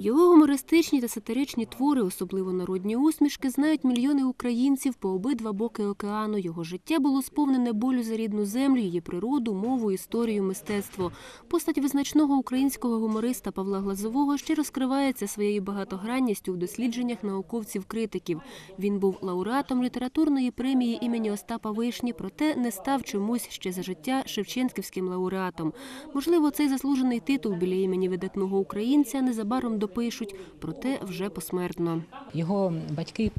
Його гумористичні та сатиричні твори, особливо народні усмішки, знають мільйони українців по обидва боки океану. Його життя було сповнене болю за рідну землю, її природу, мову, історію, мистецтво. Постать визначного українського гумориста Павла Глазового ще розкривається своєю багатогранністю в дослідженнях науковців-критиків. Він був лауреатом літературної премії імені Остапа Вишні, проте не став чомусь ще за життя Шевченківським лауреатом. Можливо, цей заслужений титул біля імені видатного українця незабаром допишуть, проте вже посмертно. Його батьки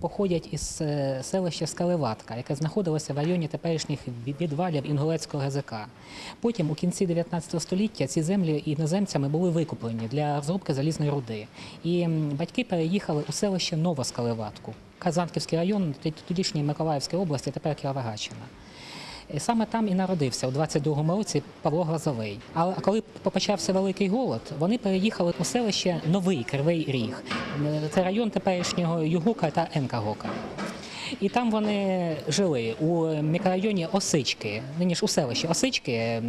походять із е, селища Скалеватка, яке знаходилося в районі теперішніх відвалів Інгулецького ГЗК. Потім, у кінці 19 століття, ці землі іноземцями були викуплені для розробки залізної руди. І батьки переїхали у селище Новоскалеватку, Казанківський район тодішньої Миколаївської області, тепер Кіровоградщина. І Саме там і народився у 22-му році Павло Глазовий. Але коли почався великий голод, вони переїхали у селище Новий Кривий Ріг. Це район теперішнього Югука та Енкагока. І там вони жили у мікрорайоні Осички, нині ж у селищі Осички,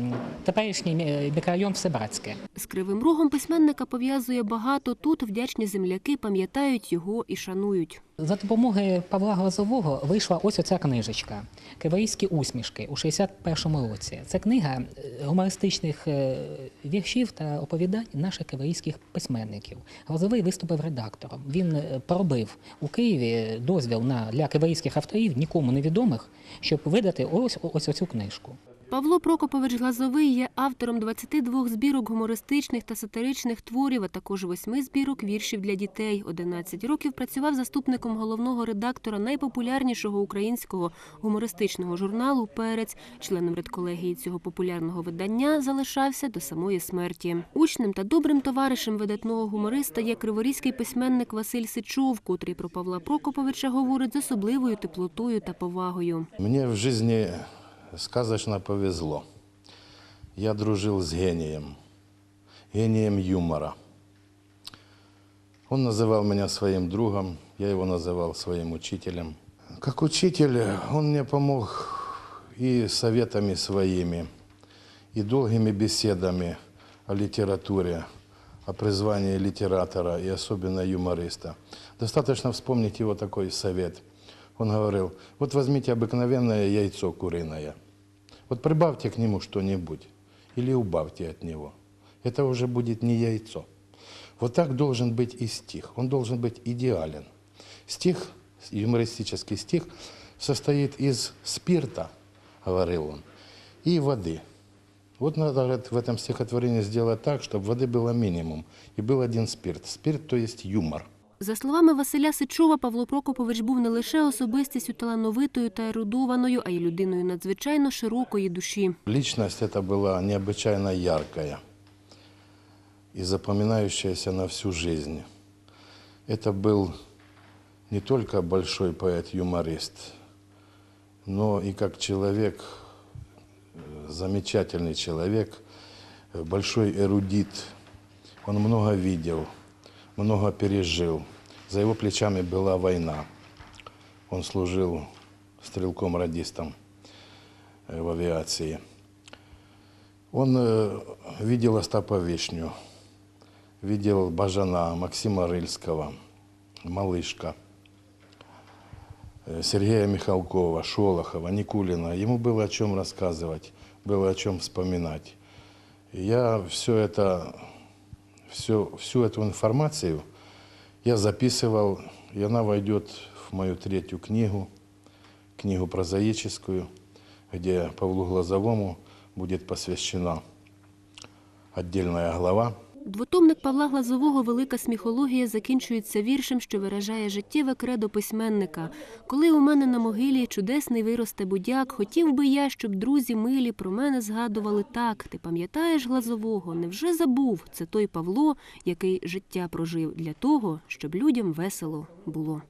теперішній мікрорайон Всебратське. З кривим рогом письменника пов'язує багато. Тут вдячні земляки пам'ятають його і шанують. За допомогою Павла Глазового вийшла ось оця книжечка Кривоїські усмішки у 61-му році. Це книга е, гумористичних е, віршів та оповідань наших кривоїських письменників. Глазовий виступив редактором. Він е, поробив у Києві дозвіл на для кривоїських авторів, нікому невідомих, щоб видати ось ось оцю книжку. Павло Прокопович Глазовий є автором 22 збірок гумористичних та сатиричних творів, а також восьми збірок віршів для дітей. 11 років працював заступником головного редактора найпопулярнішого українського гумористичного журналу Перець. Членом редколегії цього популярного видання залишався до самої смерті. Учнем та добрим товаришем видатного гумориста є криворізький письменник Василь Сичов, котрий про Павла Прокоповича говорить з особливою теплотою та повагою. Мне в жизни сказочно повезло. Я дружил с гением, гением юмора. Он называл меня своим другом, я его называл своим учителем. Как учитель он мне помог и советами своими, и долгими беседами о литературе, о призвании литератора и особенно юмориста. Достаточно вспомнить его такой совет. Он говорил, вот возьмите обыкновенное яйцо куриное, вот прибавьте к нему что-нибудь или убавьте от него. Это уже будет не яйцо. Вот так должен быть и стих. Он должен быть идеален. Стих, юмористический стих, состоит из спирта, говорил он, и воды. Вот надо в этом стихотворении сделать так, чтобы воды было минимум, и был один спирт. Спирт, то есть юмор. За словами Василя Сичова, Павло Прокопович був не лише особистістю талановитою та ерудованою, а й людиною надзвичайно широкої душі. Личность эта была необычайно яркая и запоминающаяся на всю жизнь. Это был не только большой поэт-юморист, но и как человек, э, замечательный человек, э, большой эрудит. Он много видел, много пережил. За его плечами была война. Он служил стрелком-радистом э, в авиации. Он э, видел Остапа Вишню, видел Бажана, Максима Рыльского, Малышка, э, Сергея Михалкова, Шолохова, Никулина. Ему было о чем рассказывать, было о чем вспоминать. Я все это, все, всю эту информацию я записывал, и она войдет в мою третью книгу, книгу прозаическую, где Павлу Глазовому будет посвящена отдельная глава. Двотомник Павла Глазового Велика сміхологія закінчується віршем, що виражає життєве кредо письменника. Коли у мене на могилі чудесний виросте будяк, хотів би я, щоб друзі милі про мене згадували так. Ти пам'ятаєш Глазового? Невже забув? Це той Павло, який життя прожив для того, щоб людям весело було.